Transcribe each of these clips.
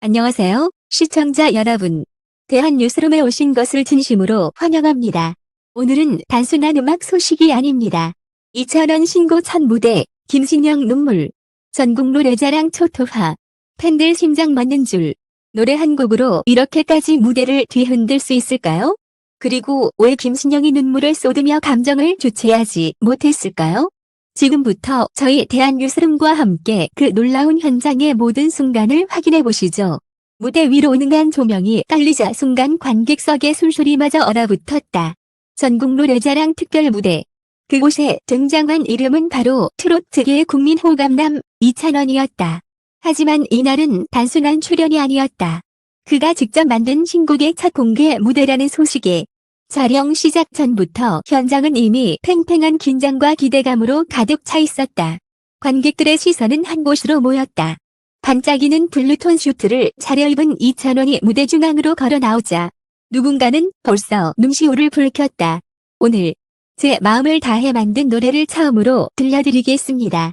안녕하세요, 시청자 여러분. 대한뉴스룸에 오신 것을 진심으로 환영합니다. 오늘은 단순한 음악 소식이 아닙니다. 2000원 신고 첫 무대, 김신영 눈물, 전국 노래자랑 초토화, 팬들 심장 맞는 줄, 노래 한 곡으로 이렇게까지 무대를 뒤흔들 수 있을까요? 그리고 왜 김신영이 눈물을 쏟으며 감정을 주체하지 못했을까요? 지금부터 저희 대한뉴스룸과 함께 그 놀라운 현장의 모든 순간을 확인해 보시죠. 무대 위로 은은한 조명이 깔리자 순간 관객석의 숨소리마저 얼어붙었다. 전국 노래자랑 특별 무대. 그곳에 등장한 이름은 바로 트로트계의 국민 호감남 이찬원이었다. 하지만 이날은 단순한 출연이 아니었다. 그가 직접 만든 신곡의 첫 공개 무대라는 소식에 촬영 시작 전부터 현장은 이미 팽팽한 긴장과 기대감으로 가득 차 있었다. 관객들의 시선은 한 곳으로 모였다. 반짝이는 블루톤 슈트를 차려입은 이찬원이 무대 중앙으로 걸어 나오자 누군가는 벌써 눈시울을 붉혔다. 오늘 제 마음을 다해 만든 노래를 처음으로 들려드리겠습니다.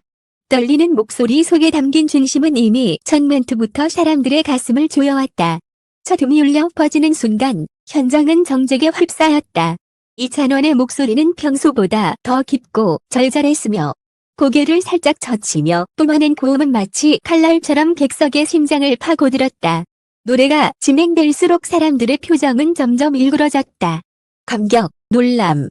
떨리는 목소리 속에 담긴 진심은 이미 첫 멘트부터 사람들의 가슴을 조여왔다. 첫 음이 울려 퍼지는 순간 현장은 정적에 휩싸였다. 이찬원의 목소리는 평소보다 더 깊고 절절했으며 고개를 살짝 젖히며 뿜어낸 고음은 마치 칼날처럼 객석의 심장을 파고들었다. 노래가 진행될수록 사람들의 표정은 점점 일그러졌다. 감격, 놀람,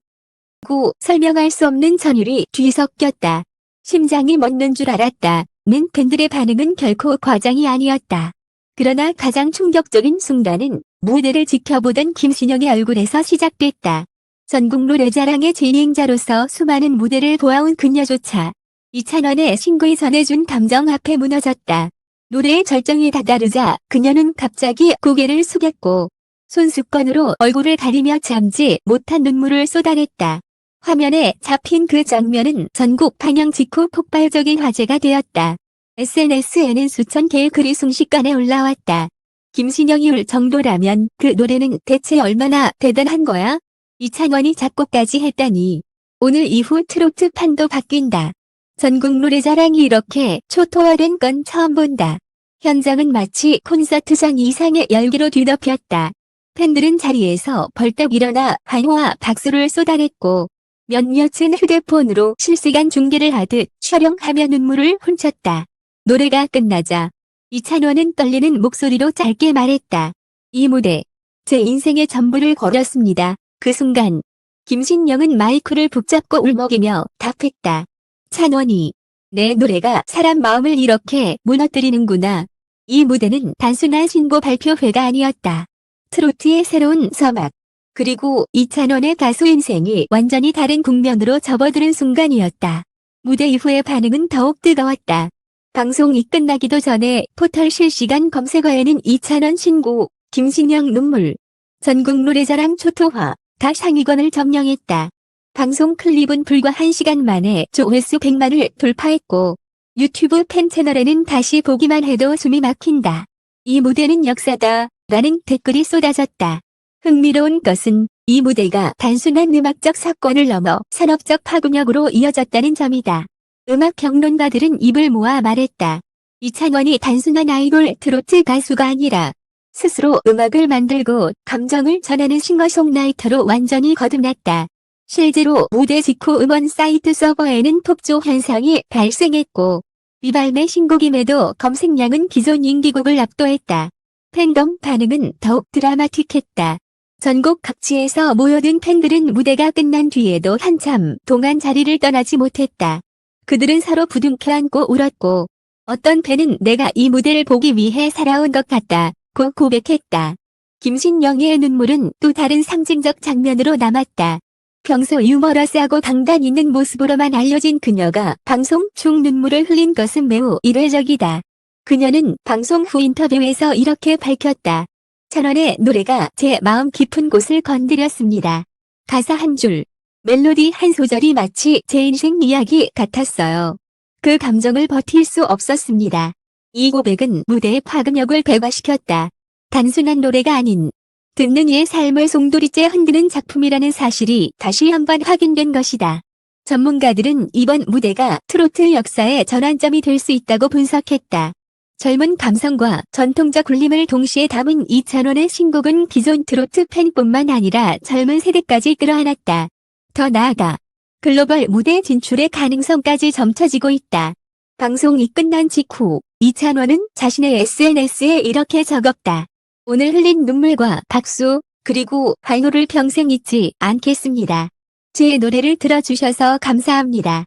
고 설명할 수 없는 전율이 뒤섞였다. 심장이 멎는 줄 알았다. 는 팬들의 반응은 결코 과장이 아니었다. 그러나 가장 충격적인 순간은 무대를 지켜보던 김신영의 얼굴에서 시작됐다. 전국 노래자랑의 진행자로서 수많은 무대를 보아온 그녀조차 이찬원의 신곡이 전해준 감정 앞에 무너졌다. 노래의 절정에 다다르자 그녀는 갑자기 고개를 숙였고 손수건으로 얼굴을 가리며 참지 못한 눈물을 쏟아냈다. 화면에 잡힌 그 장면은 전국 방영 직후 폭발적인 화제가 되었다. SNS에는 수천 개의 글이 순식간에 올라왔다. 김신영이 울 정도라면 그 노래는 대체 얼마나 대단한 거야? 이찬원이 작곡까지 했다니. 오늘 이후 트로트 판도 바뀐다. 전국 노래자랑이 이렇게 초토화된 건 처음 본다. 현장은 마치 콘서트장 이상의 열기로 뒤덮였다. 팬들은 자리에서 벌떡 일어나 환호와 박수를 쏟아냈고 몇몇은 휴대폰으로 실시간 중계를 하듯 촬영하며 눈물을 훔쳤다. 노래가 끝나자 이찬원은 떨리는 목소리로 짧게 말했다. 이 무대, 제 인생의 전부를 걸었습니다. 그 순간 김신영은 마이크를 붙잡고 울먹이며 답했다. 찬원이, 내 노래가 사람 마음을 이렇게 무너뜨리는구나. 이 무대는 단순한 신고 발표회가 아니었다. 트로트의 새로운 서막, 그리고 이찬원의 가수 인생이 완전히 다른 국면으로 접어드는 순간이었다. 무대 이후의 반응은 더욱 뜨거웠다. 방송이 끝나기도 전에 포털 실시간 검색어에는 이찬원 신고, 김신영 눈물, 전국 노래자랑 초토화, 다 상위권을 점령했다. 방송 클립은 불과 1시간 만에 조회수 100만을 돌파했고 유튜브 팬 채널에는 다시 보기만 해도 숨이 막힌다. 이 무대는 역사다 라는 댓글이 쏟아졌다. 흥미로운 것은 이 무대가 단순한 음악적 사건을 넘어 산업적 파급력으로 이어졌다는 점이다. 음악 평론가들은 입을 모아 말했다. 이찬원이 단순한 아이돌 트로트 가수가 아니라 스스로 음악을 만들고 감정을 전하는 싱어송라이터로 완전히 거듭났다. 실제로 무대 직후 음원 사이트 서버에는 폭조 현상이 발생했고 미발매 신곡임에도 검색량은 기존 인기곡을 압도했다. 팬덤 반응은 더욱 드라마틱했다. 전국 각지에서 모여든 팬들은 무대가 끝난 뒤에도 한참 동안 자리를 떠나지 못했다. 그들은 서로 부둥켜 안고 울었고 어떤 팬은 내가 이 무대를 보기 위해 살아온 것 같다. 고 고백했다. 김신영의 눈물은 또 다른 상징적 장면으로 남았다. 평소 유머러스하고 강단 있는 모습으로만 알려진 그녀가 방송 중 눈물을 흘린 것은 매우 이례적이다. 그녀는 방송 후 인터뷰에서 이렇게 밝혔다. 찬원의 노래가 제 마음 깊은 곳을 건드렸습니다. 가사 한 줄, 멜로디 한 소절이 마치 제 인생 이야기 같았어요. 그 감정을 버틸 수 없었습니다. 이 고백은 무대의 파급력을 배가시켰다. 단순한 노래가 아닌 듣는 이의 삶을 송두리째 흔드는 작품이라는 사실이 다시 한번 확인된 것이다. 전문가들은 이번 무대가 트로트 역사의 전환점이 될 수 있다고 분석했다. 젊은 감성과 전통적 울림을 동시에 담은 이찬원의 신곡은 기존 트로트 팬뿐만 아니라 젊은 세대까지 끌어안았다. 더 나아가 글로벌 무대 진출의 가능성까지 점쳐지고 있다. 방송이 끝난 직후 이찬원은 자신의 SNS에 이렇게 적었다. 오늘 흘린 눈물과 박수 그리고 발로를 평생 잊지 않겠습니다. 제 노래를 들어주셔서 감사합니다.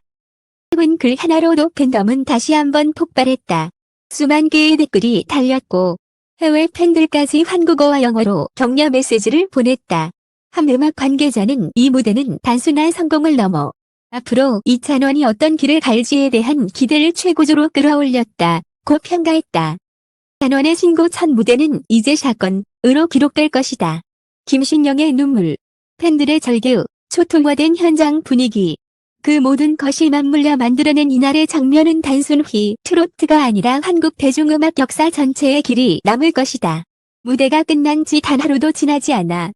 짧은 글 하나로도 팬덤은 다시 한번 폭발했다. 수만 개의 댓글이 달렸고 해외 팬들까지 한국어와 영어로 격려 메시지를 보냈다. 한 음악 관계자는 이 무대는 단순한 성공을 넘어 앞으로 이찬원이 어떤 길을 갈지에 대한 기대를 최고조로 끌어올렸다. 고 평가했다. 찬원의 신고 첫 무대는 이제 사건으로 기록될 것이다. 김신영의 눈물, 팬들의 절규, 초토화된 현장 분위기, 그 모든 것이 맞물려 만들어낸 이날의 장면은 단순히 트로트가 아니라 한국 대중음악 역사 전체의 길이 남을 것이다. 무대가 끝난 지 단 하루도 지나지 않아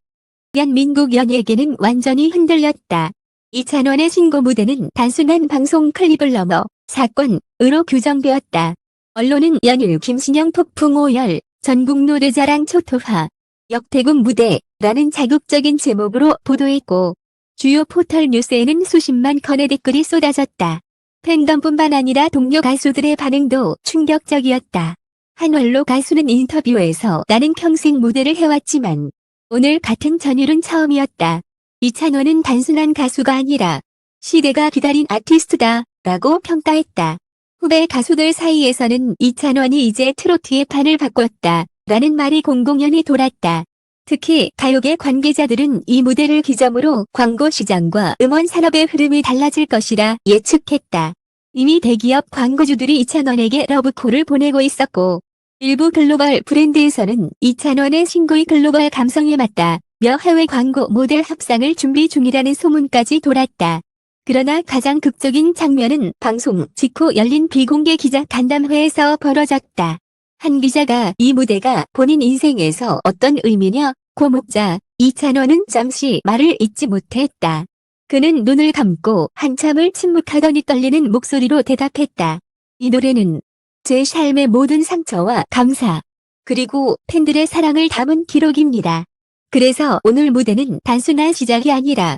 대한민국 연예계는 완전히 흔들렸다. 이찬원의 신고 무대는 단순한 방송 클립을 넘어 사건으로 규정되었다. 언론은 연일 김신영 폭풍 오열, 전국 노래자랑 초토화, 역대급 무대라는 자극적인 제목으로 보도했고 주요 포털 뉴스에는 수십만 건의 댓글이 쏟아졌다. 팬덤뿐만 아니라 동료 가수들의 반응도 충격적이었다. 한 원로 가수는 인터뷰에서 나는 평생 무대를 해왔지만 오늘 같은 전율은 처음이었다. 이찬원은 단순한 가수가 아니라 시대가 기다린 아티스트다 라고 평가했다. 후배 가수들 사이에서는 이찬원이 이제 트로트의 판을 바꿨다 라는 말이 공공연히 돌았다. 특히 가요계 관계자들은 이 무대를 기점으로 광고 시장과 음원 산업의 흐름이 달라질 것이라 예측했다. 이미 대기업 광고주들이 이찬원에게 러브콜을 보내고 있었고 일부 글로벌 브랜드에서는 이찬원의 신곡이 글로벌 감성에 맞다 며 해외 광고 모델 합상을 준비 중이라는 소문까지 돌았다. 그러나 가장 극적인 장면은 방송 직후 열린 비공개 기자 간담회에서 벌어졌다. 한 기자가 이 무대가 본인 인생에서 어떤 의미냐 고 묻자 이찬원은 잠시 말을 잇지 못했다. 그는 눈을 감고 한참을 침묵하더니 떨리는 목소리로 대답했다. 이 노래는 제 삶의 모든 상처와 감사, 그리고 팬들의 사랑을 담은 기록입니다. 그래서 오늘 무대는 단순한 시작이 아니라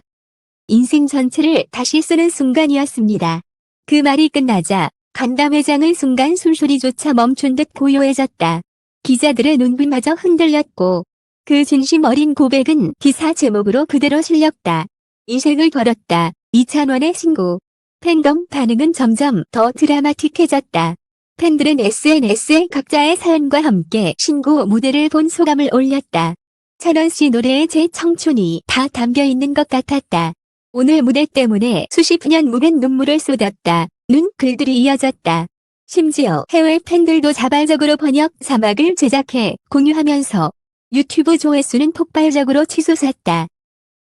인생 전체를 다시 쓰는 순간이었습니다. 그 말이 끝나자 간담회장은 순간 숨소리조차 멈춘 듯 고요해졌다. 기자들의 눈빛마저 흔들렸고 그 진심 어린 고백은 기사 제목으로 그대로 실렸다. 인생을 걸었다. 이찬원의 신고. 팬덤 반응은 점점 더 드라마틱해졌다. 팬들은 SNS에 각자의 사연과 함께 신고 무대를 본 소감을 올렸다. 찬원 씨 노래에 제 청춘이 다 담겨 있는 것 같았다. 오늘 무대 때문에 수십 년 묵은 눈물을 쏟았다. 는 글들이 이어졌다. 심지어 해외 팬들도 자발적으로 번역 자막을 제작해 공유하면서 유튜브 조회수는 폭발적으로 치솟았다.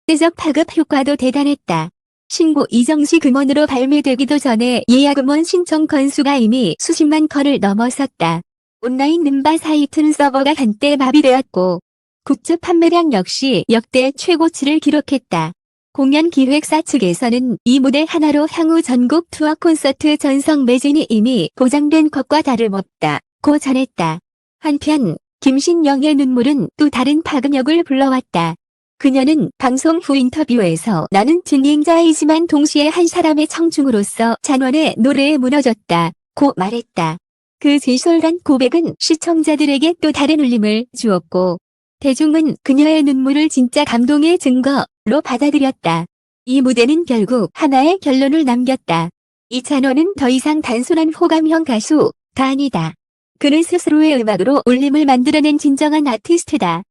대적 파급 효과도 대단했다. 신고 이정식 음원으로 발매되기도 전에 예약 음원 신청 건수가 이미 수십만 건을 넘어섰다. 온라인 음바 사이트는 서버가 한때 마비되었고 굿즈 판매량 역시 역대 최고치를 기록했다. 공연 기획사 측에서는 이 무대 하나로 향후 전국 투어 콘서트 전성 매진이 이미 보장된 것과 다름없다. 고 전했다. 한편 김신영의 눈물은 또 다른 파급력을 불러왔다. 그녀는 방송 후 인터뷰에서 나는 진행자이지만 동시에 한 사람의 청중으로서 잔원의 노래에 무너졌다. 고 말했다. 그 진솔한 고백은 시청자들에게 또 다른 울림을 주었고 대중은 그녀의 눈물을 진짜 감동의 증거로 받아들였다. 이 무대는 결국 하나의 결론을 남겼다. 이찬원은 더 이상 단순한 호감형 가수가 아니다. 그는 스스로의 음악으로 울림을 만들어낸 진정한 아티스트다.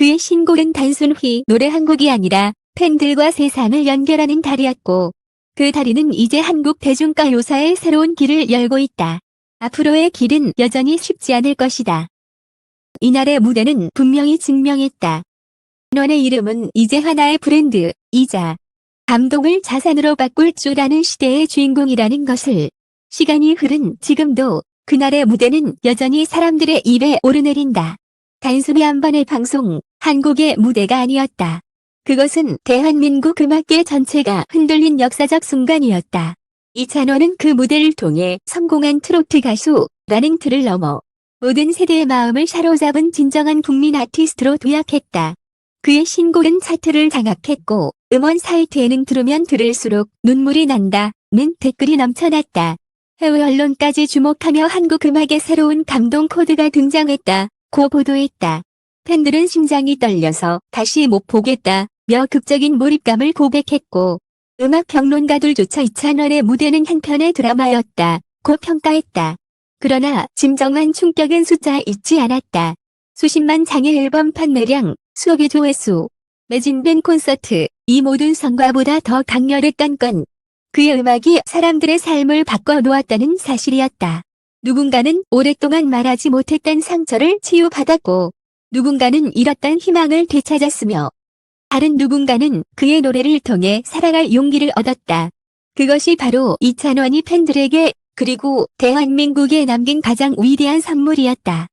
그의 신곡은 단순히 노래 한 곡이 아니라 팬들과 세상을 연결하는 다리였고 그 다리는 이제 한국 대중가 요사의 새로운 길을 열고 있다. 앞으로의 길은 여전히 쉽지 않을 것이다. 이날의 무대는 분명히 증명했다. 너의 이름은 이제 하나의 브랜드 이자 감동을 자산으로 바꿀 줄 아는 시대의 주인공이라는 것을 시간이 흐른 지금도 그날의 무대는 여전히 사람들의 입에 오르내린다. 단순히 한 번의 방송, 한국의 무대가 아니었다. 그것은 대한민국 음악계 전체가 흔들린 역사적 순간이었다. 이찬원은 그 무대를 통해 성공한 트로트 가수라는 틀을 넘어 모든 세대의 마음을 사로잡은 진정한 국민 아티스트로 도약했다. 그의 신곡은 차트를 장악했고 음원 사이트에는 들으면 들을수록 눈물이 난다는 댓글이 넘쳐났다. 해외 언론까지 주목하며 한국 음악의 새로운 감동 코드가 등장했다. 고 보도했다. 팬들은 심장이 떨려서 다시 못 보겠다. 며 극적인 몰입감을 고백했고 음악 평론가들조차 이찬원의 무대는 한편의 드라마였다. 고 평가했다. 그러나 진정한 충격은 숫자에 있지 않았다. 수십만 장의 앨범 판매량, 수억의 조회수, 매진된 콘서트, 이 모든 성과보다 더 강렬했던 건 그의 음악이 사람들의 삶을 바꿔놓았다는 사실이었다. 누군가는 오랫동안 말하지 못했던 상처를 치유받았고, 누군가는 잃었던 희망을 되찾았으며, 다른 누군가는 그의 노래를 통해 살아갈 용기를 얻었다. 그것이 바로 이찬원이 팬들에게 그리고 대한민국에 남긴 가장 위대한 선물이었다.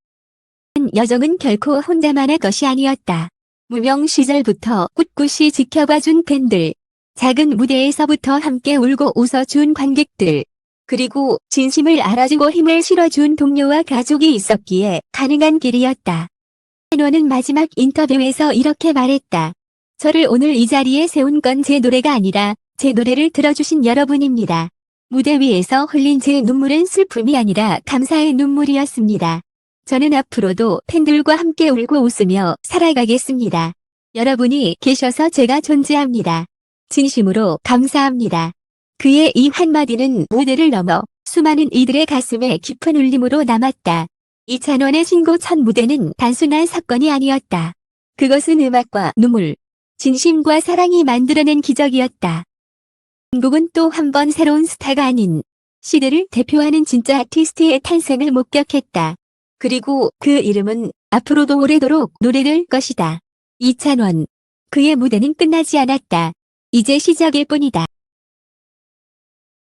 여정은 결코 혼자만의 것이 아니었다. 무명 시절부터 꿋꿋이 지켜봐준 팬들, 작은 무대에서부터 함께 울고 웃어준 관객들, 그리고 진심을 알아주고 힘을 실어준 동료와 가족이 있었기에 가능한 길이었다. 한원은 마지막 인터뷰에서 이렇게 말했다. 저를 오늘 이 자리에 세운 건 제 노래가 아니라 제 노래를 들어주신 여러분입니다. 무대 위에서 흘린 제 눈물은 슬픔이 아니라 감사의 눈물이었습니다. 저는 앞으로도 팬들과 함께 울고 웃으며 살아가겠습니다. 여러분이 계셔서 제가 존재합니다. 진심으로 감사합니다. 그의 이 한마디는 무대를 넘어 수많은 이들의 가슴에 깊은 울림으로 남았다. 이찬원의 신고 첫 무대는 단순한 사건이 아니었다. 그것은 음악과 눈물, 진심과 사랑이 만들어낸 기적이었다. 한국은 또 한 번 새로운 스타가 아닌 시대를 대표하는 진짜 아티스트의 탄생을 목격했다. 그리고 그 이름은 앞으로도 오래도록 노래될 것이다. 이찬원. 그의 무대는 끝나지 않았다. 이제 시작일 뿐이다.